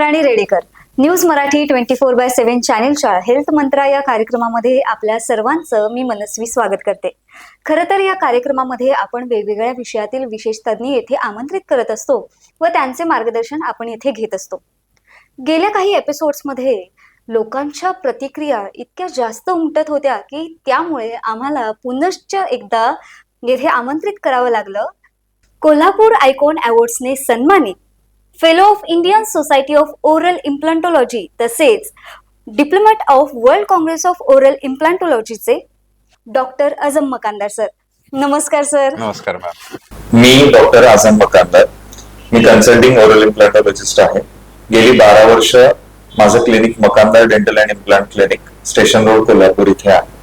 Indrani Redekar. News Marathi twenty four by seven चॅनेलच्या health मंत्रा या कार्यक्रमामध्ये आपल्या सर्वांचं मी मनस्वी स्वागत करते. खरं तर या कार्यक्रमामध्ये आपण वेगवेगळ्या विषयातील विशेष तज्ज्ञ येथे आमंत्रित करत असतो व त्यांचे मार्गदर्शन आपण येथे घेत असतो. गेल्या काही एपिसोड्समध्ये लोकांच्या प्रतिक्रिया इतक्या जास्त उमटत होत्या की त्यामुळे आम्हाला पुनश्च एकदा येथे आमंत्रित करावं लागलं. कोल्हापूर आयकॉन अवॉर्ड्सने सन्मानित fellow of Indian society of oral implantology तसेच diplomat of world congress of oral इम्प्लांटोलॉजीचे doctor Azam Makandar sir नमस्कार सर नमस्कार मॅम मी डॉक्टर आझम मकानदार मी कन्सल्टिंग ओरल इम्प्लांटॉलॉजिस्ट आहे. गेली बारा वर्ष माझं clinic Makandar dental and implant clinic station road Kolhapur इथे आहे.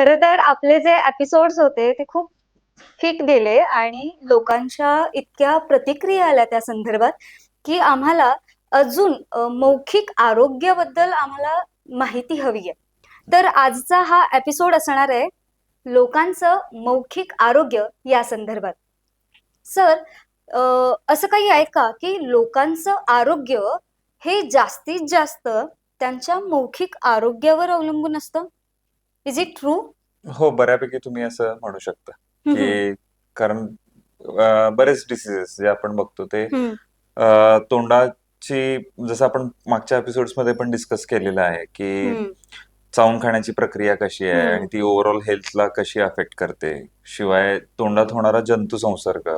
खरं तर आपले जे एपिसोड्स होते ते खूप हिट गेले आणि लोकांच्या इतक्या प्रतिक्रिया आल्या त्या संदर्भात की आम्हाला अजून मौखिक आरोग्याबद्दल आम्हाला माहिती हवी आहे. तर आजचा हा एपिसोड असणार आहे लोकांचं मौखिक आरोग्य या संदर्भात. सर असं काही आहे का की लोकांचं आरोग्य हे जास्तीत जास्त त्यांच्या मौखिक आरोग्यावर अवलंबून असतं? इज इट ट्रू हो बऱ्यापैकी तुम्ही असं म्हणू शकता. की कारण अं, बरेच डिसीजेस जे आपण बघतो ते अं, तोंडाची जसं आपण मागच्या एपिसोड्समध्ये पण डिस्कस केलेलं आहे की चावून खाण्याची प्रक्रिया कशी आहे हम्म. आणि ती ओव्हरऑल हेल्थला कशी अफेक्ट करते. शिवाय तोंडात होणारा जंतू संसर्ग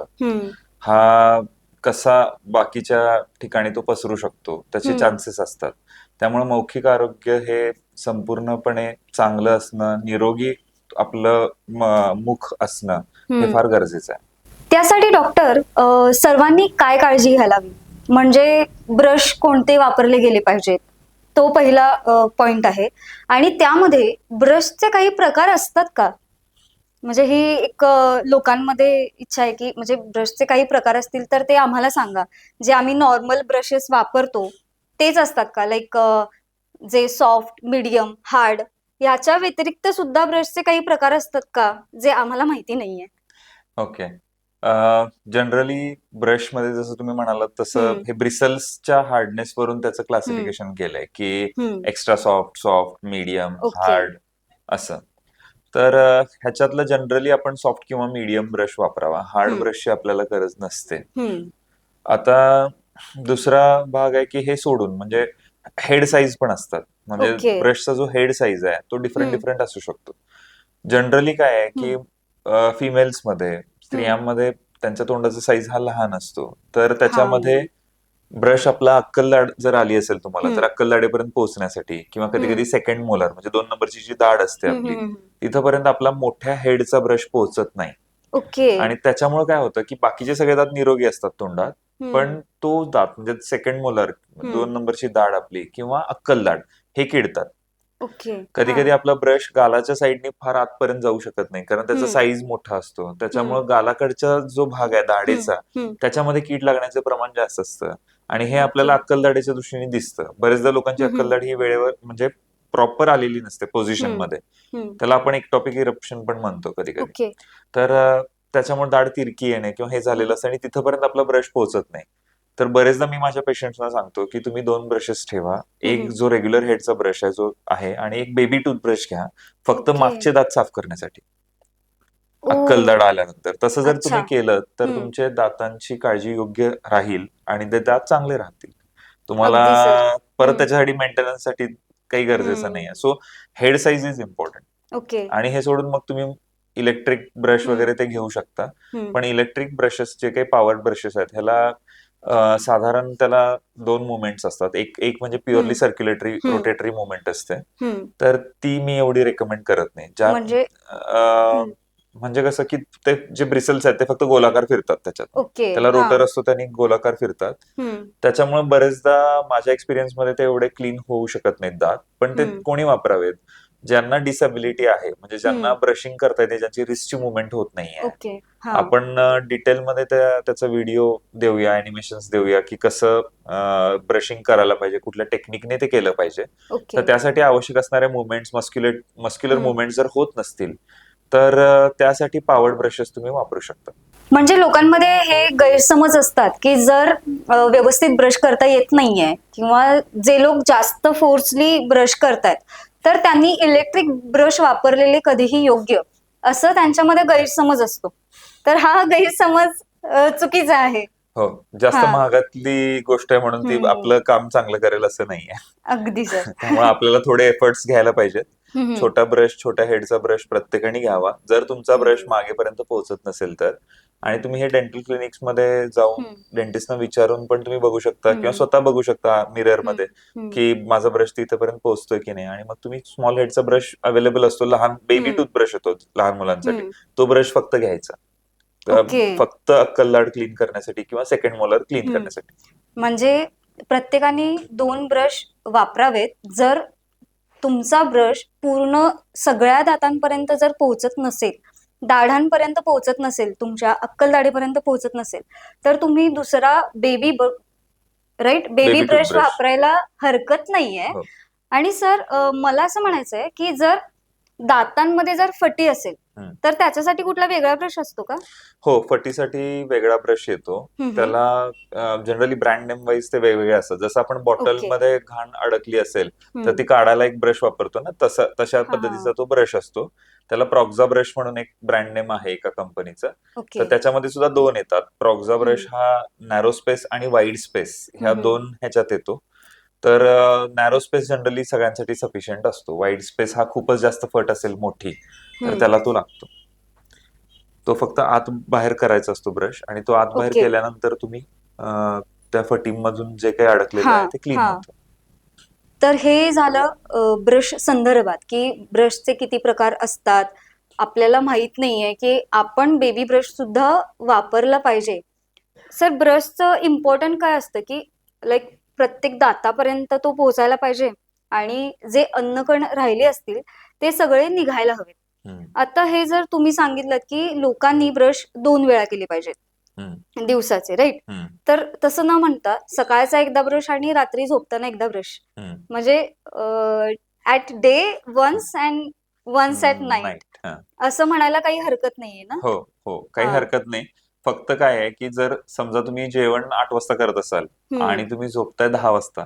हा कसा बाकीच्या ठिकाणी तो पसरू शकतो त्याचे हम्म. चान्सेस असतात. त्यामुळे मौखिक आरोग्य हे संपूर्णपणे चांगलं असणं निरोगी आपलं मुख असणं हे फार गरजेचं आहे. त्यासाठी डॉक्टर सर्वांनी काय काळजी घ्यायला हवी म्हणजे ब्रश कोणते वापरले गेले पाहिजेत? तो पहिला पॉइंट आहे. आणि त्यामध्ये ब्रशचे काही प्रकार असतात का? म्हणजे ही एक लोकांमध्ये इच्छा आहे की म्हणजे ब्रशचे काही प्रकार असतील तर ते आम्हाला सांगा. जे आम्ही नॉर्मल ब्रशेस वापरतो तेच असतात का लाईक जे सॉफ्ट मीडियम हार्ड याच्या व्यतिरिक्त सुद्धा ब्रशचे काही प्रकार असतात का जे आम्हाला माहिती नाहीये ओके जनरली ब्रशमध्ये जसं तुम्ही म्हणालात तसं. हे ब्रिसल्सच्या हार्डनेस वरून त्याचं क्लासिफिकेशन केलंय की. Extra soft soft medium. Hard असं तर ह्याच्यातलं जनरली आपण सॉफ्ट किंवा मीडियम ब्रश वापरावा हार्ड. ब्रशची आपल्याला गरज नसते. आता दुसरा भाग आहे की हे सोडून म्हणजे हेड साईज पण असतात म्हणजे Okay. ब्रशचा जो हेड साईज आहे तो डिफरंट हम्म. डिफरंट असू शकतो जनरली काय आहे की फिमेल्समध्ये स्त्रियांमध्ये त्यांच्या तोंडाचा साईज हा लहान असतो तर त्याच्यामध्ये ब्रश आपला अक्कलदाड जर आली असेल तुम्हाला तर हम्म. अक्कलदाडेपर्यंत पोहोचण्यासाठी किंवा कधी कधी सेकंड मोलर म्हणजे दोन नंबरची जी दाढ असते आपली. तिथपर्यंत आपला मोठ्या हेडचा ब्रश पोहोचत नाही ओके आणि त्याच्यामुळे काय होतं की बाकीचे सगळे दात निरोगी असतात तोंडात. पण तो दात म्हणजे सेकंड मोलर दोन नंबरची दाढ आपली किंवा अक्कल दाढ हे किडतात ओके कधी. कधी आपला ब्रश गालाच्या साईडने फार आतपर्यंत जाऊ शकत नाही कारण त्याचा. साईज मोठा असतो त्याच्यामुळे गालाकडचा जो भाग आहे दाढेचा. त्याच्यामध्ये कीड लागण्याचं प्रमाण जास्त असतं आणि हे. आपल्याला अक्कलदाढीच्या दृष्टीने दिसतं बरेचदा लोकांची हम्म. अक्कलदाढी ही वेळेवर म्हणजे प्रॉपर आलेली नसते पोझिशन. मध्ये. त्याला आपण एक टॉपिक इरप्शन पण म्हणतो कधी कधी तर त्याच्यामुळे दाढ तिरकी येणे किंवा हे झालेलं असतं आणि तिथपर्यंत आपला ब्रश पोहोचत नाही तर बरेचदा मी माझ्या पेशंट्सना सांगतो की तुम्ही दोन ब्रशेस ठेवा एक. जो रेग्युलर हेडचा ब्रश आहे जो आहे आणि एक बेबी टूथब्रश घ्या फक्त. मागचे दात साफ करण्यासाठी ओ, अक्कलदाड आल्यानंतर तसं जर तुम्ही. केलं तर हम्म. तुमचे दातांची काळजी योग्य राहील आणि ते दात चांगले राहतील तुम्हाला. परत. त्याच्यासाठी मेंटेनन्ससाठी काही गरजेचं हम्म. नाहीये so head size is important okay आणि हे सोडून मग तुम्ही इलेक्ट्रिक ब्रश. वगैरे ते घेऊ शकता. पण इलेक्ट्रिक ब्रशेस जे काही पॉवर ब्रशेस आहेत ह्याला साधारण त्याला दोन मुवमेंट्स असतात एक एक म्हणजे प्युअरली. सर्क्युलेटरी. रोटेटरी मुवमेंट असते. तर ती मी एवढी रेकमेंड करत नाही ज्या म्हणजे. म्हणजे कसं की ते जे ब्रिसल्स आहेत ते फक्त गोलाकार फिरतात त्याच्यात त्याला. रोटर असतो त्यांनी गोलाकार फिरतात. त्याच्यामुळे बरेचदा माझ्या एक्सपिरियन्समध्ये ते एवढे क्लीन होऊ शकत नाहीत दात पण ते. कोणी वापरावेत ज्यांना डिसॅबिलिटी आहे म्हणजे ज्यांना. ब्रशिंग करता येते ज्यांची रिस्टची मुवमेंट होत नाहीये. आपण डिटेलमध्ये त्या त्याचा व्हिडिओ देऊया अॅनिमेशन्स देऊया की कसं ब्रशिंग करायला पाहिजे कुठल्या टेक्निकने ते केलं पाहिजे. तर त्यासाठी आवश्यक असणाऱ्या मुवमेंट्स मस्क्युलेट मस्क्युलर हम्म. मुवमेंट जर होत नसतील तर त्यासाठी पॉवर्ड ब्रशेस तुम्ही वापरू शकता. म्हणजे लोकांमध्ये हे गैरसमज असतात की जर व्यवस्थित ब्रश करता येत नाहीये किंवा जे लोक जास्त फोर्सली ब्रश करतायत तर त्यांनी इलेक्ट्रिक ब्रश वापरलेले कधीही योग्य असं त्यांच्यामध्ये गैरसमज असतो. तर हा गैरसमज चुकीचा आहे. हो जास्त. महागातली गोष्ट आहे म्हणून ती. आपलं काम चांगलं करेल असं नाहीये अगदी त्यामुळे आपल्याला थोडे एफर्ट्स घ्यायला पाहिजेत. छोटा ब्रश छोट्या हेडचा ब्रश प्रत्येकाने घ्यावा. जर तुमचा ब्रश. मागेपर्यंत पोहोचत नसेल तर आणि तुम्ही हे डेंटल क्लिनिक्समध्ये जाऊन डेंटिस्टना विचारून पण तुम्ही बघू शकता किंवा. स्वतः बघू शकता मिररमध्ये की माझा ब्रश तिथपर्यंत पोहोचतोय की नाही. आणि मग तुम्ही स्मॉल हेडचा ब्रश अवेलेबल असतो लहान बेबी. टूथब्रश येतो लहान मुलांसाठी. तो ब्रश फक्त घ्यायचा. फक्त अक्कलदाड क्लीन करण्यासाठी किंवा सेकंड मोलर क्लीन. करण्यासाठी. म्हणजे प्रत्येकाने दोन ब्रश वापरावेत. जर तुमचा ब्रश पूर्ण सगळ्या दातांपर्यंत जर पोहोचत नसेल दाढांपर्यंत पोहोचत नसेल तुमच्या अक्कल दाढीपर्यंत पोहोचत नसेल तर तुम्ही दुसरा बेबी राईट बेबी ब्रश. वापरायला हरकत नाहीये हो. आणि सर मला असं म्हणायचंय की जर दातांमध्ये जर फटी असेल. तर त्याच्यासाठी कुठला वेगळा ब्रश असतो का? हो फटीसाठी वेगळा ब्रश येतो. त्याला जनरली ब्रँड नेम वाईज ते वेगवेगळे असतात. जसं आपण बॉटल. मध्ये घाण अडकली असेल. तर ती काढायला एक ब्रश वापरतो ना. तसा तशा. पद्धतीचा तो ब्रश असतो. त्याला प्रॉक्झा ब्रश म्हणून एक ब्रँड नेम आहे एका कंपनीचा. तर त्याच्यामध्ये सुद्धा दोन येतात. प्रॉक्झा ब्रश हा नॅरो स्पेस आणि वाईड स्पेस ह्या. दोन ह्याच्यात येतो. तर नॅरो स्पेस जनरली सगळ्यांसाठी सफिशियंट असतो. वाईड स्पेस हा खूपच जास्त फट असेल मोठी. तर. त्याला तो लागतो तो फक्त आत बाहेर करायचा असतो ब्रश आणि तो आत बाहेर. केल्यानंतर तुम्ही त्या फटीमधून जे काही अडकलेलं आहे ते क्लीन. होतं तर हे झालं ब्रश संदर्भात की ब्रशचे किती प्रकार असतात आपल्याला माहीत नाहीये की आपण बेबी ब्रश सुद्धा वापरला पाहिजे सर ब्रशचं इम्पॉर्टंट काय असतं की लाईक प्रत्येक दातापर्यंत तो पोहोचायला पाहिजे आणि जे अन्नकण राहिले असतील ते सगळे निघायला हवेत आता हे जर तुम्ही सांगितलं की लोकांनी ब्रश दोन वेळा केले पाहिजेत. दिवसाचे राईट तर तसं न म्हणता सकाळचा एकदा ब्रश आणि रात्री झोपताना एकदा ब्रश. म्हणजे at day once and once at night. असं म्हणायला काही हरकत नाहीये ना? हो हो. काही. हरकत नाही. फक्त काय आहे की जर समजा तुम्ही जेवण आठ वाजता करत असाल. आणि तुम्ही झोपताय दहा वाजता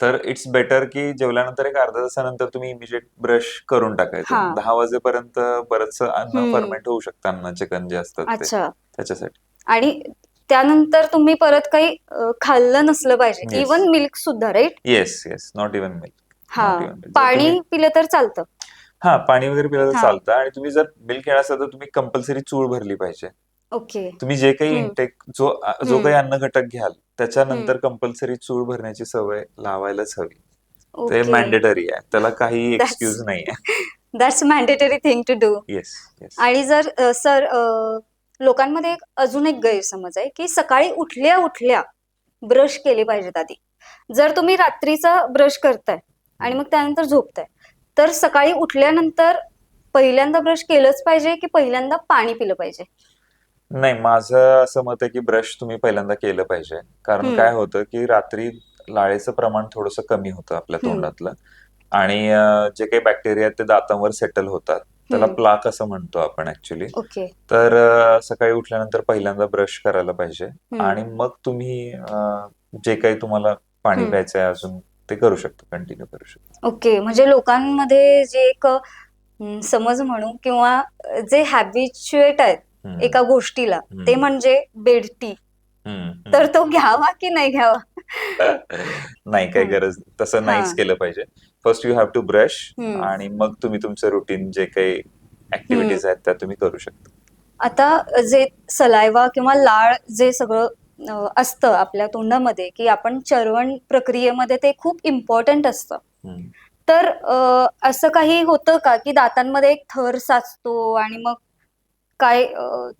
तर इट्स बेटर की जेवल्यानंतर एक अर्ध्या तासानंतर तुम्ही इमिजिएट ब्रश करून हा. टाकायचं दहा वाजेपर्यंत बरंच अन्न हम्म. फर्मेंट होऊ शकतं अन्नाचे कण जे असतात ते अच्छा त्याच्यासाठी आणि त्यानंतर तुम्ही परत काही अ, खाल्लं नसलं पाहिजे Yes. इवन मिल्क सुद्धा right yes yes not even milk हा Not even milk. जर पाणी तुम्ही- पिलं तर चालतं हा पाणी वगैरे पिलं तर हा. चालतं आणि तुम्ही जर मिल्क घेणार असाल तर तुम्ही कंपल्सरी चूळ भरली पाहिजे ओके तुम्ही जे काही हम्म. इंटेक जो जो हम्म. काही अन्न घटक घ्याल त्याच्यानंतर कंपल्सरी चूळ भरण्याची सवय लावायलाच हवी. ते मॅन्डेटरी आहे. त्याला काही एक्सक्यूज नाहीये that's mandatory thing to do yes आणि जर सर लोकांमध्ये एक अजून एक गैरसमज आहे की सकाळी उठल्या उठल्या ब्रश केले पाहिजेत आधी. जर तुम्ही रात्रीचा ब्रश करताय आणि मग त्यानंतर झोपताय तर सकाळी उठल्यानंतर पहिल्यांदा ब्रश केलंच पाहिजे की पहिल्यांदा पाणी पिलं पाहिजे? नाही माझं असं मत आहे की ब्रश तुम्ही पहिल्यांदा केलं पाहिजे कारण हम्म. काय होतं की रात्री लाळेचं प्रमाण थोडंसं कमी होतं आपल्या हम्म. तोंडातलं आणि अं, जे काही बॅक्टेरिया आहेत ते दातांवर सेटल होतात त्याला हम्म. प्लाक असं म्हणतो आपण ऍक्च्युली ओके तर अ, सकाळी उठल्यानंतर पहिल्यांदा ब्रश करायला पाहिजे हम्म. आणि मग तुम्ही अ, जे काही तुम्हाला पाणी हम्म. प्यायचं आहे अजून ते करू शकता कंटिन्यू करू शकता ओके म्हणजे लोकांमध्ये जे एक समज म्हणू किंवा जे हॅबिच्युएट आहेत. एका गोष्टीला. ते म्हणजे बेड टी. तर तो घ्यावा की नाही घ्यावा नाही काही. गरज तसं नाहीच. केलं पाहिजे first you have to brush. आणि मग तुम्ही तुमचं रुटीन जे काही ऍक्टिव्हिटीज आहेत त्या तुम्ही करू शकता आता जे सलायवा किंवा लाळ जे सगळं असतं आपल्या तोंडामध्ये की आपण चरवण प्रक्रियेमध्ये ते खूप इम्पॉर्टंट असतं. तर असं काही होतं का की दातांमध्ये एक थर साचतो आणि मग काय अं,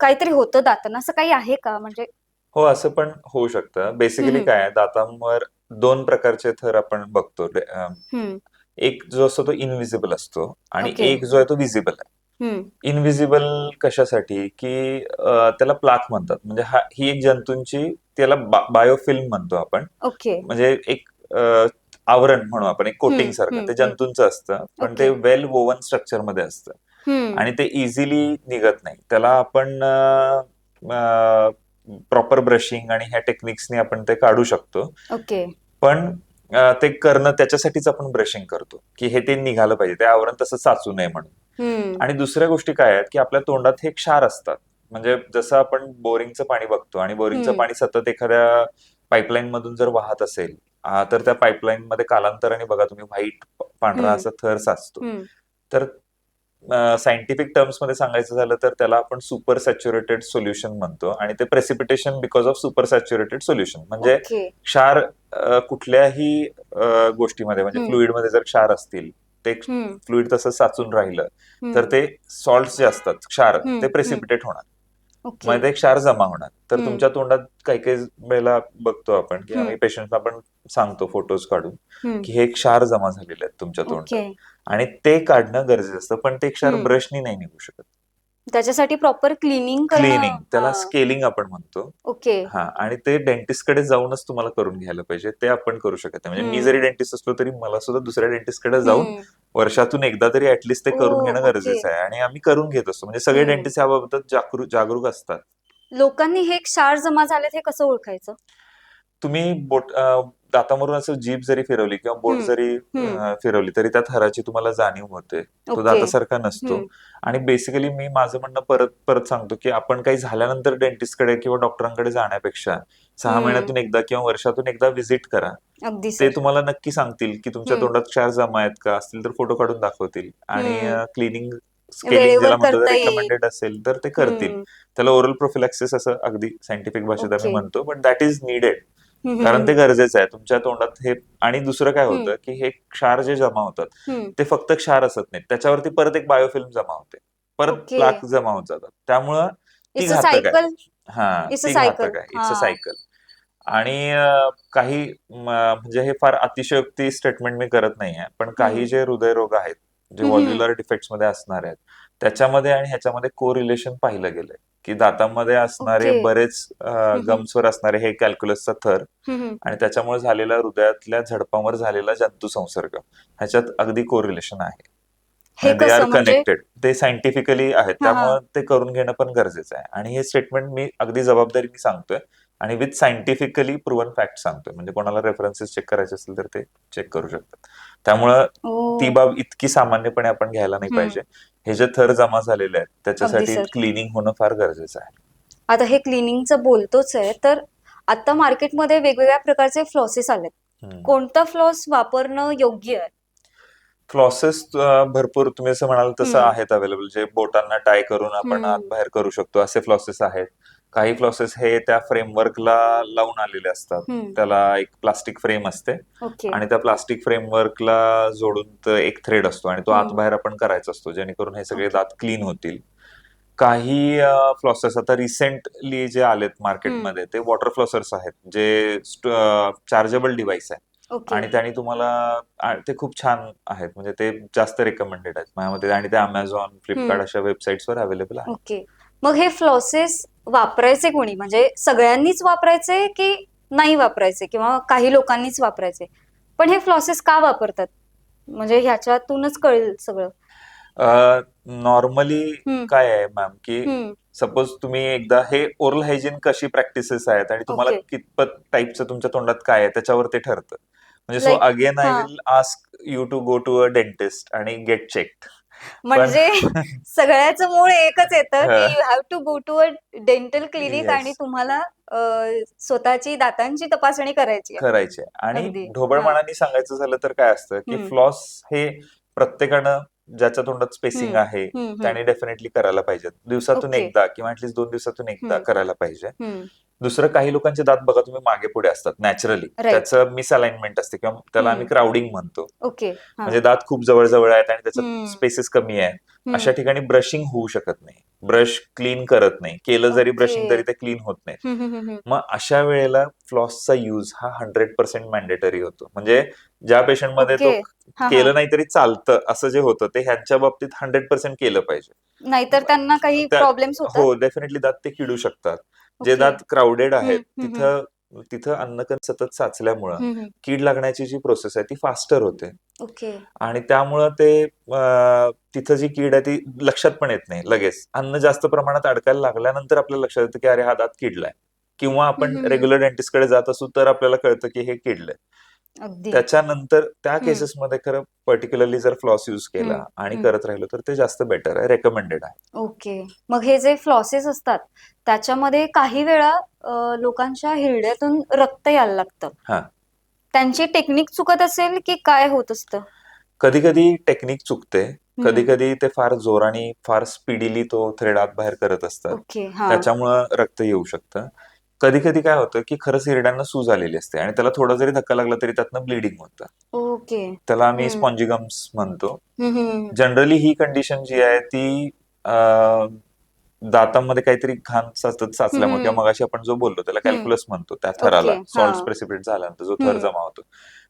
काहीतरी होतं दातांना? असं काही आहे का? म्हणजे हो असं पण होऊ शकतं. बेसिकली हम्म. काय आहे दातांवर दोन प्रकारचे थर आपण बघतो. डे- अं, हम्म, एक जो असतो तो इनविजिबल असतो आणि Okay. एक जो आहे तो विजिबल आहे. हम्म, इनविजिबल कशासाठी? की अं, त्याला प्लाक म्हणतात. म्हणजे हा ही एक जंतूंची त्याला बायोफिल्म म्हणतो आपण. ओके म्हणजे एक अं, आवरण म्हणू आपण एक कोटिंग हम्म, सारखं. हम्म, ते जंतूंचं असतं. पण ते. वेल वोवन स्ट्रक्चरमध्ये असतं. आणि ते इझिली निघत नाही. त्याला आपण प्रॉपर ब्रशिंग आणि ह्या टेक्निक्सने आपण ते काढू शकतो. ओके. पण ते करणं त्याच्यासाठीच आपण ब्रशिंग करतो की हे ते निघालं पाहिजे. ते आवरण तसं साचू नये म्हणून. आणि दुसऱ्या गोष्टी काय आहेत की आपल्या तोंडात हे क्षार असतात. म्हणजे जसं आपण बोरिंगचं पाणी बघतो आणि बोरिंगचं. पाणी सतत एखाद्या पाईपलाईन मधून जर वाहत असेल तर त्या पाईपलाईन मध्ये कालांतराने बघा तुम्ही व्हाईट पांढरा. असा थर साचतो. तर सायंटिफिक टर्म्समध्ये सांगायचं झालं तर त्याला आपण सुपर सॅच्युरेटेड सोल्युशन म्हणतो. आणि ते precipitation because of super saturated solution म्हणजे क्षार कुठल्याही गोष्टीमध्ये म्हणजे हम्म. फ्लुइडमध्ये जर क्षार असतील ते फ्लुइड तसं साचून राहिलं तर ते सॉल्ट जे असतात क्षार ते प्रेसिपिटेट होणार. मग ते क्षार जमा होणार तर. तुमच्या तोंडात काही काही वेळेला बघतो आपण की. आम्ही पेशंटला आपण सांगतो फोटोज काढून की हे क्षार जमा झालेले आहेत तुमच्या तोंडात आणि ते काढणं गरजेचं असतं पण ते क्षार. ब्रशनी नाही निघू शकत त्याच्यासाठी प्रॉपर क्लिनिंग क्लिनिंग त्याला. स्केलिंग आपण म्हणतो ओके हा आणि ते डेंटिस्टकडे जाऊनच तुम्हाला करून घ्यायला पाहिजे ते आपण करू शकत नाही म्हणजे मी. जरी डेंटिस्ट असलो तरी मला सुद्धा दुसऱ्या डेंटिस्टकडे जाऊन वर्षातून एकदा तरी ऍटलिस्ट ते ओ, करून घेणं. गरजेचं आहे आणि आम्ही करून घेत असतो म्हणजे सगळे. डेंटिस्ट याबाबत जागरूक जागरूक असतात लोकांनी हे क्षार जमा झालेत हे कसं ओळखायचं तुम्ही बोट अं, दातावरून असं जीभ जरी फिरवली किंवा बोट हम्म, जरी हम्म. अं, फिरवली तरी त्या थराची तुम्हाला जाणीव होते तो ओके. दातासारखा नसतो हम्म, आणि बेसिकली मी माझं म्हणणं परत परत सांगतो की आपण काही झाल्यानंतर डेंटिस्टकडे किंवा डॉक्टरांकडे जाण्यापेक्षा सहा हम्म. महिन्यातून एकदा किंवा वर्षातून एकदा व्हिजिट करा अगदी ते सर तुम्हाला नक्की सांगतील की तुमच्या हम्म. तोंडात क्षार जमा आहेत का असतील तर फोटो काढून दाखवतील आणि हम्म. क्लिनिंग स्केलिंग वेळेवर ज्याला म्हणतो करता येईल. रेकमेंडेड असेल तर ते करतील हम्म, त्याला ओरल प्रोफिलॅक्सिस असं अगदी सायंटिफिक भाषेत आम्ही ओके. म्हणतो पण दॅट इज निडेड कारण ते गरजेचं आहे तुमच्या तोंडात हे आणि दुसरं काय. होतं की हे क्षार जे जमा होतात ते फक्त क्षार असत नाहीत त्याच्यावरती परत एक बायोफिल्म जमा होते परत. प्लाक जमा होत जातात त्यामुळं ती घातक आहे. हा ती. घातक आहे इट्स अ. सायकल आणि काही म्हणजे हे फार अतिशयोक्ती स्टेटमेंट मी करत नाहीये पण काही. जे हृदयरोग आहेत जे. व्हॉल्युलर डिफेक्ट्समध्ये असणार आहेत त्याच्यामध्ये आणि ह्याच्यामध्ये को रिलेशन पाहिलं गेलंय की दातांमध्ये असणारे ओके. बरेच. गम्सवर असणारे हे कॅल्क्युलसचा थर हम्म. आणि त्याच्यामुळे झालेला हृदयातल्या झडपांवर झालेला जंतू संसर्ग ह्याच्यात अगदी कोरिलेशन आहे हे दे आर कसं म्हणजे कनेक्टेड ते सायंटिफिकली आहेत हा, हा. त्यामुळे ते करून घेणं पण गरजेचं आहे आणि हे स्टेटमेंट मी अगदी जबाबदारीने सांगतोय आणि विथ सायंटिफिकली प्रूव्हन फॅक्ट सांगतोय म्हणजे कोणाला रेफरन्सेस चेक करायचे असेल तर ते चेक करू शकतात त्यामुळं ती बाब इतकी सामान्यपणे आपण घ्यायला नाही. पाहिजे हे जे थर जमा झालेले आहेत त्याच्यासाठी. क्लिनिंग होणं फार गरजेचं आहे आता हे क्लिनिंगचं बोलतोच आहे तर आता मार्केटमध्ये वेगवेगळ्या प्रकारचे फ्लॉसेस आलेत. कोणता फ्लॉस वापरणं योग्य आहे फ्लॉसेस भरपूर तुम्ही असं म्हणाल तसं. आहेत अवेलेबल जे बोटांना टाय करून आपण. आत बाहेर करू शकतो असे फ्लॉसेस आहेत काही फ्लॉसेस हे त्या फ्रेमवर्कला लावून आलेले असतात. त्याला एक प्लास्टिक फ्रेम असते. आणि त्या प्लास्टिक फ्रेमवर्कला जोडून एक थ्रेड असतो आणि तो आत. बाहेर आपण करायचा असतो जेणेकरून हे सगळे. दात क्लीन होतील. काही फ्लॉसेस आता रिसेंटली जे आलेत मार्केटमध्ये ते वॉटर फ्लॉसर्स आहेत जे चार्जेबल डिव्हाइस आहे. आणि त्यांनी तुम्हाला ते खूप छान आहेत. म्हणजे ते जास्त रेकमेंडेड आहेत आणि ते अमेझॉन फ्लिपकार्ट. अशा वेबसाईट्सवर अवेलेबल आहेत. ओके. मग हे फ्लॉसेस वापरायचे कोणी? म्हणजे सगळ्यांनीच वापरायचे की नाही वापरायचे? किंवा काही लोकांनीच वापरायचे? पण हे फ्लॉसेस का वापरतात? म्हणजे ह्याच्यातूनच कळेल सगळं. नॉर्मली. काय आहे मॅम की सपोज तुम्ही एकदा हे ओरल हायजीन कशी प्रॅक्टिसेस आहेत आणि तुम्हाला Okay. कितपत टाईपचं तुमच्या तोंडात काय आहे त्याच्यावर ते ठरतं. म्हणजे so again I. Will ask you to go to a dentist आणि गेट चेक म्हणजे सगळ्याचं मूळ एकच येतं की. You have to go to a dental clinic. आणि तुम्हाला स्वतःची दातांची तपासणी करायची. करायचे आणि. ढोबळमानाने सांगायचं झालं तर काय असतं की. फ्लॉस हे प्रत्येकानं ज्याच्या तोंडात स्पेसिंग. आहे त्याने डेफिनेटली करायला पाहिजे दिवसातून. एकदा किंवा ऍटलीस्ट दोन दिवसातून एकदा. करायला पाहिजे दुसरं काही लोकांचे दात बघा तुम्ही मागे पुढे असतात नॅचरली. त्याचं मिसअलाइनमेंट असते किंवा त्याला आम्ही. क्राउडिंग म्हणतो ओके. म्हणजे दात खूप जवळ जवळ आहेत आणि त्याच्यात हम्म. स्पेसेस कमी आहे अशा ठिकाणी ब्रशिंग होऊ शकत नाही ब्रश क्लीन करत नाही केलं जरी. ब्रशिंग तरी ते क्लीन होत नाही मग अशा वेळेला फ्लॉसचा यूज हा हंड्रेड पर्सेंट मॅन्डेटरी होतो म्हणजे ज्या पेशंटमध्ये Okay. तो. केलं नाही तरी चालतं असं जे होतं ते ह्यांच्या बाबतीत हंड्रेड पर्सेंट केलं पाहिजे नाहीतर त्यांना काही होतात हो डेफिनेटली दात ते किडू शकतात जे. दात क्राऊडेड आहेत तिथं तिथं अन्नकण सतत साचल्यामुळं. कीड लागण्याची जी प्रोसेस आहे ती फास्टर होते आणि त्यामुळं ते तिथं जी कीड आहे ती लक्षात पण येत नाही लगेच अन्न जास्त प्रमाणात अडकायला लागल्यानंतर आपल्याला लक्षात येतं की अरे हा दात किडलाय किंवा आपण. रेग्युलर डेंटिस्टकडे जात असू तर आपल्याला कळतं की हे किडलंय त्याच्यानंतर त्या. केसेसमध्ये खरं पर्टिक्युलरली जर फ्लॉस युज केला. आणि. करत राहिलो तर ते जास्त बेटर आहे रेकमेंडेड आहे ओके मग हे जे फ्लॉसेस असतात त्याच्यामध्ये काही वेळा लोकांच्या हिरड्यातून रक्त यायला लागतं हा. त्यांची टेक्निक चुकत असेल की काय होत असतं कधी कधी टेक्निक चुकते. कधी कधी ते फार जोराने फार स्पीडीली तो थ्रेड आत बाहेर करत असतात त्याच्यामुळं रक्त येऊ शकतं कधी कधी काय होतं की खरंच हिरड्यांना सूज आलेली असते आणि त्याला थोडा जरी धक्का लागला तरी त्यातनं ब्लिडिंग होतं ओके त्याला आम्ही. स्पॉन्जिगम्स म्हणतो. जनरली ही कंडिशन जी आहे ती दातांमध्ये काहीतरी घाण सतत साचल्यामुळे. किंवा मगाशी आपण जो बोललो त्याला. कॅल्क्युलस म्हणतो त्या थराला सॉल्ट. प्रेसिपिटेट झाल्यानंतर जो थर. जमा होतो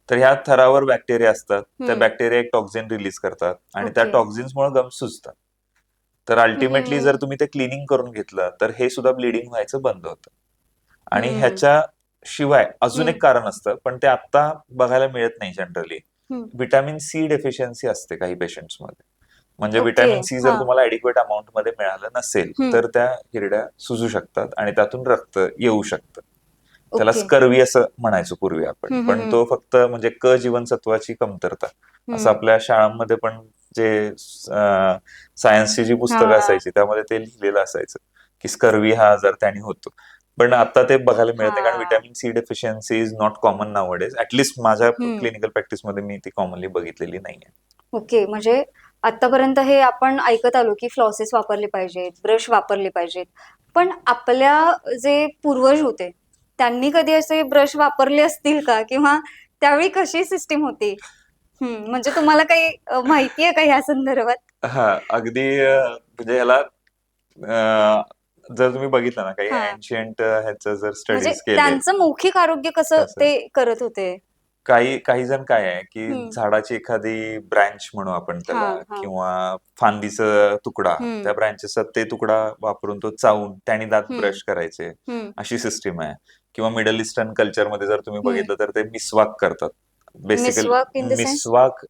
तर ह्या थरावर बॅक्टेरिया असतात त्या. बॅक्टेरिया एक टॉक्झिन रिलीज करतात आणि त्या. टॉक्झिन्समुळे गम सुजतात तर अल्टिमेटली. जर तुम्ही ते क्लिनिंग करून घेतलं तर हे सुद्धा ब्लिडिंग व्हायचं बंद होतं आणि. ह्याच्या शिवाय अजून. एक कारण असतं पण ते आता बघायला मिळत नाही जनरली. विटॅमिन सी डेफिशियन्सी असते काही पेशंट्समध्ये म्हणजे विटॅमिन सी जर. तुम्हाला ऍडिक्वेट अमाऊंटमध्ये मिळालं नसेल. तर त्या हिरड्या सुजू शकतात आणि त्यातून रक्त येऊ शकतं त्याला. स्कर्वी असं म्हणायचो पूर्वी आपण पण तो फक्त म्हणजे क जीवनसत्वाची कमतरता असं. आपल्या शाळांमध्ये पण जे सायन्सची जी पुस्तकं. असायची त्यामध्ये ते लिहिलेलं असायचं की स्कर्वी हा आजार त्याने होतो पण आता ते बघायला मिळत नाही कारण. Vitamin C deficiency is not common now at least माझ्या. क्लिनिकल प्रॅक्टिसमध्ये मी ती कॉमनली बघितलेली नाहीये. ओके म्हणजे आतापर्यंत हे आपण ऐकत आलो की फ्लॉसेस वापरले पाहिजेत ब्रश वापरले पाहिजेत. पण आपल्या जे पूर्वज होते त्यांनी कधी असे ब्रश वापरले असतील का? किंवा त्यावेळी कशी सिस्टीम होती? म्हणजे तुम्हाला काही माहिती आहे का ह्या संदर्भात? हा अगदी म्हणजे ह्याला अं, जर तुम्ही बघितलं ना काही हा. एन्शियंट ह्याचं जर म्हणजे स्टडीज केले त्यांचं मौखिक आरोग्य कसं कसं? ते करत होते काही काही जण काय आहे की. झाडाची एखादी ब्रँच म्हणू आपण त्याला हा. किंवा फांदीचा तुकडा हम्म. त्या ब्रँचेसचा ते तुकडा वापरून तो चावून त्याने दात हम्म. ब्रश करायचे हम्म, अशी सिस्टीम आहे किंवा मिडल ईस्टर्न कल्चरमध्ये जर तुम्ही. बघितलं तर ते मिसवाक करतात basically Miswak in the sense? मिसवाक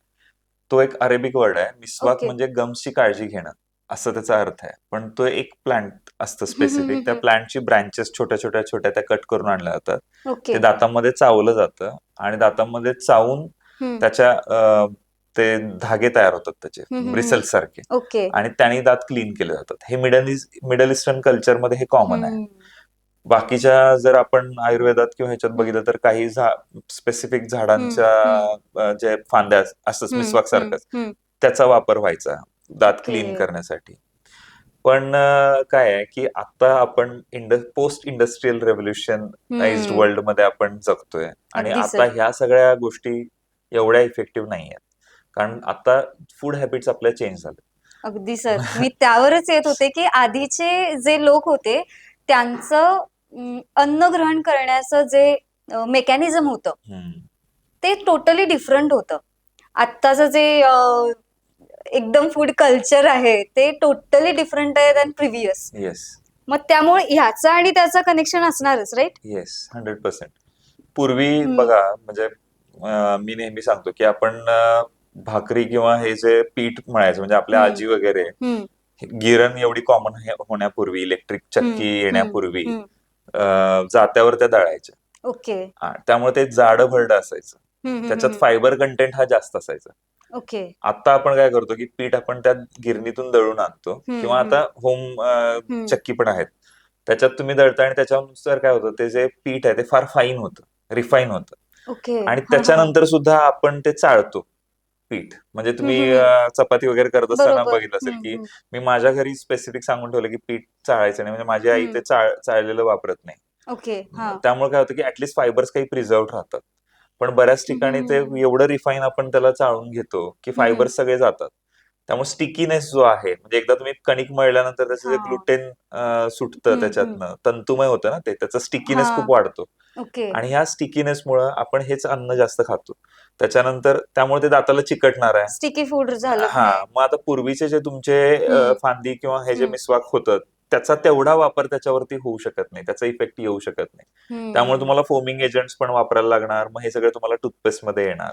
तो एक अरेबिक वर्ड आहे मिसवाक Okay. म्हणजे गम्सची काळजी घेणं असं त्याचा अर्थ आहे. पण तो एक प्लांट असतं स्पेसिफिक त्या. प्लांटची ब्रँचेस छोट्या छोट्या छोट्या त्या कट करून आणल्या जातात. ते दातांमध्ये चावलं जातं आणि दातांमध्ये चावून त्याच्या ते धागे तयार होतात त्याचे. ब्रिसल्स सारखे. आणि त्याने दात क्लीन केले जातात. हे मिडल मिडल ईस्टर्न कल्चरमध्ये हे कॉमन आहे. बाकीच्या जर आपण आयुर्वेदात किंवा ह्याच्यात बघितलं तर काही स्पेसिफिक झाडांच्या जे फांद्या असतात मिसवाक सारखंच. हम्म. त्याचा वापर व्हायचा. दात. क्लीन करण्यासाठी पण काय आहे की आता आपण इंड पोस्ट इंडस्ट्रियल रेव्होल्युशनाइज्ड हम्म. वर्ल्डमध्ये आपण जगतोय आणि आता. ह्या सगळ्या गोष्टी एवढ्या इफेक्टिव्ह नाही आहेत कारण आता फूड हॅबिट्स आपल्या चेंज झाले अगदी सर मी त्यावरच येत होते की आधीचे जे लोक होते त्यांचं अन्न ग्रहण करण्याचं जे मेकॅनिझम होतं. ते टोटली डिफरंट होतं आत्ताचं जे एकदम फूड कल्चर आहे ते टोटली डिफरंट आहे दॅन प्रिव्हियस येस मग त्यामुळे ह्याचं आणि त्याचं कनेक्शन असणारच राईट येस हंड्रेड पर्सेंट पूर्वी हम्म. बघा म्हणजे अं, मी नेहमी सांगतो की आपण अं, भाकरी किंवा हे जे पीठ मळायचं म्हणजे आपल्या हम्म. आजी वगैरे हम्म, गिरण एवढी कॉमन होण्यापूर्वी इलेक्ट्रिक हम्म, चक्की येण्यापूर्वी हम्म. अं, जात्यावर त्या दळायच्या. ओके. त्यामुळे ते जाडं भरडं असायचं. हम्म, हम्म, त्याच्यात हम्म. फायबर कंटेंट हा जास्त असायचा. ओके. आता आपण काय करतो की पीठ आपण त्या गिरणीतून दळून आणतो किंवा आता होम. चक्की पण आहेत. त्याच्यात तुम्ही दळता आणि त्याच्यानुसार काय होतं ते जे पीठ आहे ते फार फाईन होतं रिफाईन होतं. ओके. आणि त्याच्यानंतर सुद्धा आपण ते चाळतो पीठ. म्हणजे तुम्ही चपाती वगैरे करत असताना. बघितलं असेल की. मी माझ्या घरी स्पेसिफिक सांगून ठेवलं की पीठ चाळायचं नाही. म्हणजे माझी आई. ते चाळ चाळलेलं वापरत नाही. ओके त्यामुळे काय होतं की ऍटलीस्ट फायबर्स काही प्रिझर्व राहतात. पण बऱ्याच ठिकाणी ते. एवढं रिफाईन आपण त्याला चाळून घेतो की फायबर्स सगळे जातात त्यामुळे स्टिकीनेस जो आहे म्हणजे एकदा तुम्ही कणिक मळल्यानंतर त्याचं जे. ग्लुटेन सुटतं त्याच्यातनं तंतुमय होतं ना ते त्याचा स्टिकीनेस. खूप वाढतो आणि ह्या स्टिकीनेस मुळे आपण हेच अन्न जास्त खातो त्याच्यानंतर त्यामुळे ते दाताला चिकटणार आहे स्टिकी फूड झालं हा मग आता पूर्वीचे जे तुमचे. फांदी किंवा हे जे. मिसवाक होतं त्याचा तेवढा वापर त्याच्यावरती होऊ शकत नाही. त्याचा इफेक्ट येऊ शकत नाही. त्यामुळे तुम्हाला फोमिंग एजंट्स पण वापरायला लागणार. मग हे सगळे तुम्हाला टूथपेस्टमध्ये येणार.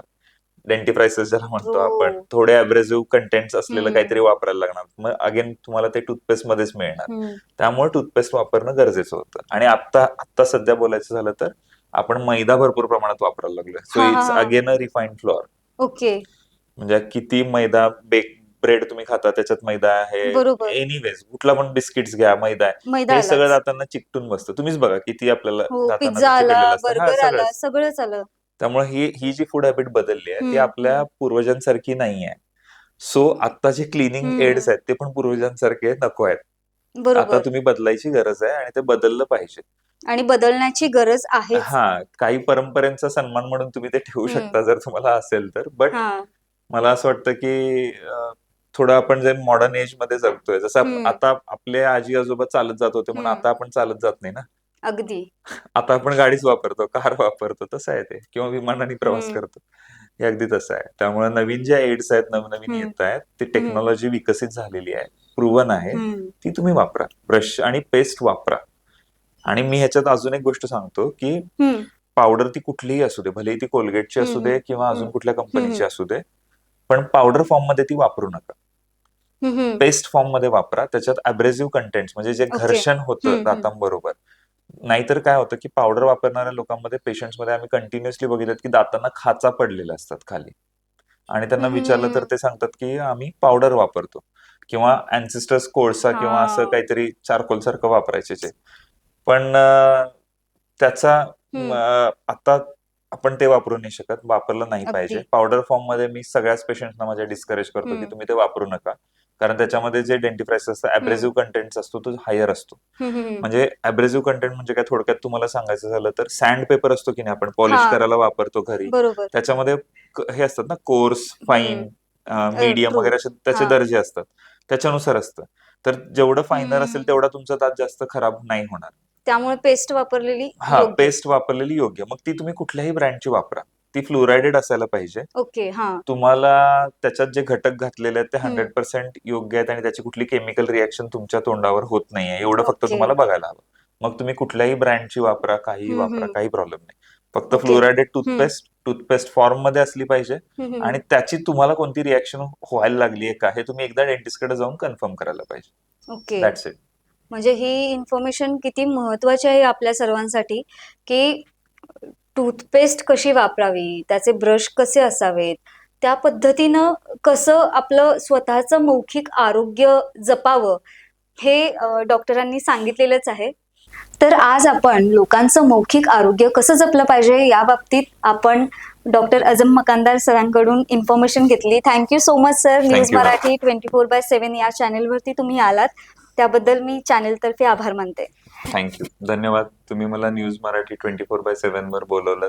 डेंटिफ्रायसिस ज्याला म्हणतो हो. आपण. थोडे अब्रेसिव्ह कंटेंट्स असलेलं. काहीतरी वापरायला लागणार. मग अगेन तुम्हाला ते टूथपेस्ट मध्येच मिळणार. त्यामुळे टूथपेस्ट वापरणं गरजेचं होतं. आणि आता आता सध्या बोलायचं झालं तर आपण मैदा भरपूर प्रमाणात वापरायला लागलोय. So it's. Again a refined flour okay म्हणजे किती मैदा बेक ब्रेड तुम्ही खाता त्याच्यात मैदा आहे बरोबर. एनिवेज कुठला पण बिस्किट्स घ्या मैदा आहे मैदा हे सगळं. दातांना चिकटून बसतं तुम्हीच बघा किती आपल्याला हो दातांना पिझ्झा ते आला चिकटलेलं असतं हा, बर्गर आला सगळंच. आलं त्यामुळे ही ही जी फूड हॅबिट बदलली आहे ती हम्म, आपल्या. पूर्वजांसारखी नाही आहे सो आता जे क्लिनिंग हम्म. एड्स आहेत ते पण पूर्वजांसारखे नको आहेत आता बरोबर तुम्ही बदलायची गरज आहे आणि ते बदललं पाहिजे आणि बदलण्याची गरज आहे हा काही परंपरेचा सन्मान म्हणून तुम्ही ते ठेवू हम्म. शकता जर तुम्हाला असेल तर बट हा मला असं वाटतं की अं, थोडं आपण जे मॉडर्न एजमध्ये जगतोय जसं. आता आपले आजी आजोबा चालत जात होते म्हणून. आता आपण चालत जात नाही ना अगदी आता आपण गाडीच वापरतो कार वापरतो तसं आहे ते किंवा विमानाने प्रवास. करतो हे अगदी तसं आहे त्यामुळे नवीन ज्या एड्स आहेत नवनवीन. येत आहेत ती टेक्नॉलॉजी विकसित झालेली आहे प्रूवन आहे. ती तुम्ही वापरा ब्रश आणि पेस्ट वापरा आणि मी ह्याच्यात अजून एक गोष्ट सांगतो की. पावडर ती कुठलीही असू दे भले ती कोलगेटची असू दे. किंवा अजून. कुठल्या कंपनीची. असू दे पण पावडर फॉर्ममध्ये ती वापरू नका. पेस्ट फॉर्ममध्ये वापरा त्याच्यात अब्रेसिव्ह कंटेंट म्हणजे जे. घर्षण होतं. दातांबरोबर नाहीतर काय होतं की पावडर वापरणाऱ्या लोकांमध्ये पेशंट्समध्ये आम्ही कंटिन्युअसली बघितलं की दातांना खाचा पडलेल्या असतात खाली आणि त्यांना विचारलं तर. ते सांगतात की आम्ही पावडर वापरतो किंवा अँसिस्टर्स कोळसा किंवा असं. काहीतरी चारकोल सारखं वापरायचे ते पण त्याचा आता आपण ते वापरू नाही शकत वापरलं नाही. पाहिजे पावडर फॉर्ममध्ये मी सगळ्याच पेशंटना माझ्या डिस्करेज करतो की. तुम्ही ते वापरू नका कारण त्याच्यामध्ये जे डेंटिफ्रायस असतं अब्रेसिव्ह कंटेंट असतो तो हायर असतो. म्हणजे अब्रेसिव्ह कंटेंट म्हणजे काय थोडक्यात तुम्हाला सांगायचं झालं तर सँड पेपर असतो की नाही आपण पॉलिश. करायला वापरतो घरी त्याच्यामध्ये हे असतात ना कोर्स फाईन मीडियम. वगैरे असे त्याचे. दर्जे असतात त्याच्यानुसार असतं तर जेवढं फायनर. असेल तेवढा तुमचा दात जास्त खराब नाही होणार त्यामुळे पेस्ट वापरलेली हा. पेस्ट वापरलेली योग्य मग ती तुम्ही कुठल्याही ब्रँडची वापरा ती फ्लोरायडेड असायला पाहिजे ओके हा तुम्हाला त्याच्यात जे घटक घातलेले आहेत ते. हंड्रेड पर्सेंट योग्य आहेत आणि त्याची कुठली केमिकल रिएक्शन तुमच्या तोंडावर होत नाहीये एवढं फक्त. तुम्हाला बघायला हवं मग तुम्ही कुठल्याही ब्रँडची वापरा काही हम्म, वापरा हम्म. काही प्रॉब्लेम नाही फक्त. फ्लोरायडेड टूथपेस्ट टूथपेस्ट फॉर्ममध्ये असली पाहिजे हम्म. आणि त्याची तुम्हाला कोणती रिएक्शन व्हायला लागली आहे का हे तुम्ही एकदा डेंटिस्टकडे जाऊन कन्फर्म करायला पाहिजे ओके दॅट्स इट म्हणजे ही इन्फॉर्मेशन किती महत्वाची आहे आपल्या सर्वांसाठी की टूथपेस्ट कशी वापरावी? त्याचे ब्रश कसे असावेत? त्या पद्धतीनं कसं आपलं स्वतःचं मौखिक आरोग्य जपावं हे डॉक्टरांनी सांगितलेलंच आहे. तर आज आपण लोकांचं मौखिक आरोग्य कसं जपलं पाहिजे या बाबतीत आपण डॉक्टर अजम मकानदार सरांकडून इन्फॉर्मेशन घेतली. Thank you so much sir news. Marathi twenty four by seven या चॅनेलवरती तुम्ही आलात. त्याबद्दल मी चॅनेलतर्फे आभार मानते. थँक्यू धन्यवाद. तुम्ही मला news Marathi twenty four by seven वर बोलवलं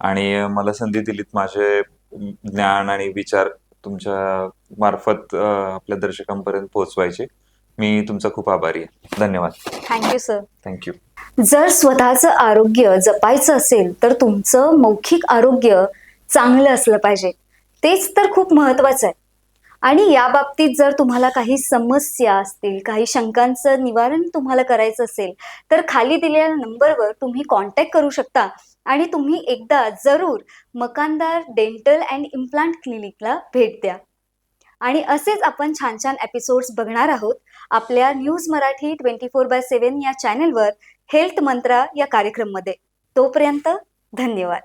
आणि मला संधी दिलीत माझे ज्ञान आणि विचार तुमच्या मार्फत आपल्या दर्शकांपर्यंत पोहोचवायचे. मी तुमचा खूप आभारी आहे. धन्यवाद. थँक्यू सर थँक्यू जर स्वतःचं आरोग्य जपायचं असेल तर तुमचं मौखिक आरोग्य चांगलं असलं पाहिजे. तेच तर खूप महत्वाचं आहे. आणि या बाबतीत जर तुम्हाला काही समस्या असतील काही शंकांचं निवारण तुम्हाला करायचं असेल तर खाली दिलेल्या नंबरवर तुम्ही कॉन्टॅक्ट करू शकता. आणि तुम्ही एकदा जरूर मकानदार डेंटल अँड इम्प्लांट क्लिनिकला भेट द्या. आणि असेच आपण छान छान एपिसोड्स बघणार आहोत आपल्या news Marathi twenty four by seven या चॅनेलवर हेल्थ मंत्रा या कार्यक्रममध्ये. तोपर्यंत धन्यवाद.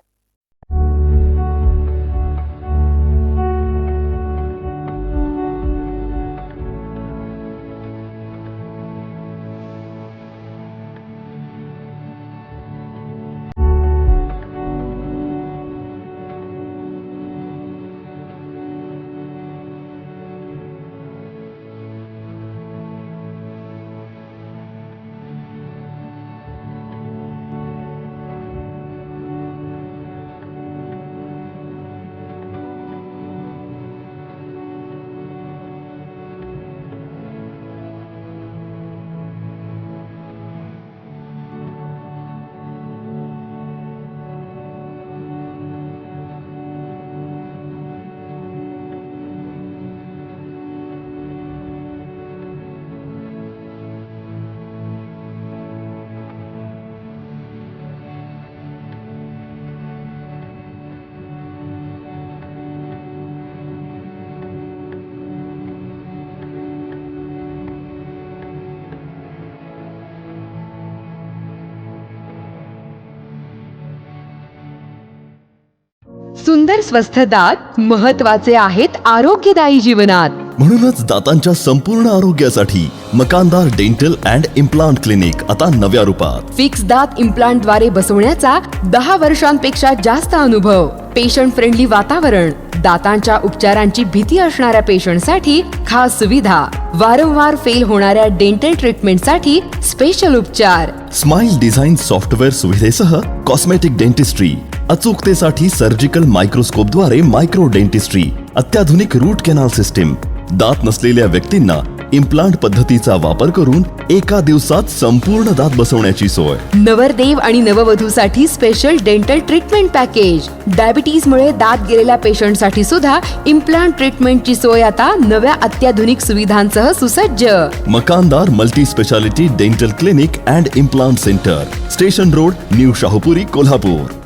सुंदर स्वस्थ दात महत्त्वाचे आहेत आरोग्यदायी जीवनात. म्हणूनच दातांच्या संपूर्ण आरोग्यासाठी Makandar dental and implant clinic आता नव्या रूपात. फिक्स दात इम्प्लांटद्वारे बसवण्याचा दहा वर्षांपेक्षा जास्त अनुभव. पेशंट फ्रेंडली वातावरण. दातांच्या उपचारांची भीती असणाऱ्या पेशंटसाठी खास सुविधा. वारंवार फेल होणाऱ्या डेंटल ट्रीटमेंटसाठी स्पेशल उपचार. स्माइल डिझाईन सॉफ्टवेअर सुविधेसह कॉस्मेटिक डेंटिस्ट्री अचूकतेसाठी सर्जिकल मायक्रोस्कोपद्वारे मायक्रो डेंटिस्ट्री अत्याधुनिक रूट कॅनल सिस्टीम दात नसलेल्या व्यक्तींना इम्प्लांट पद्धतीचा वापर करून एका दिवसात संपूर्ण दात बसवण्याची सोय. नवरदेव आणि नववधूसाठी special dental treatment package diabetes मुळे दात गेलेल्या पेशंटसाठी सुद्धा इम्प्लांट ट्रीटमेंटची सोय आता नव्या अत्याधुनिक सुविधांसह सुसज्ज. Makandar multi speciality dental clinic and implant centre station road new Shahupuri Kolhapur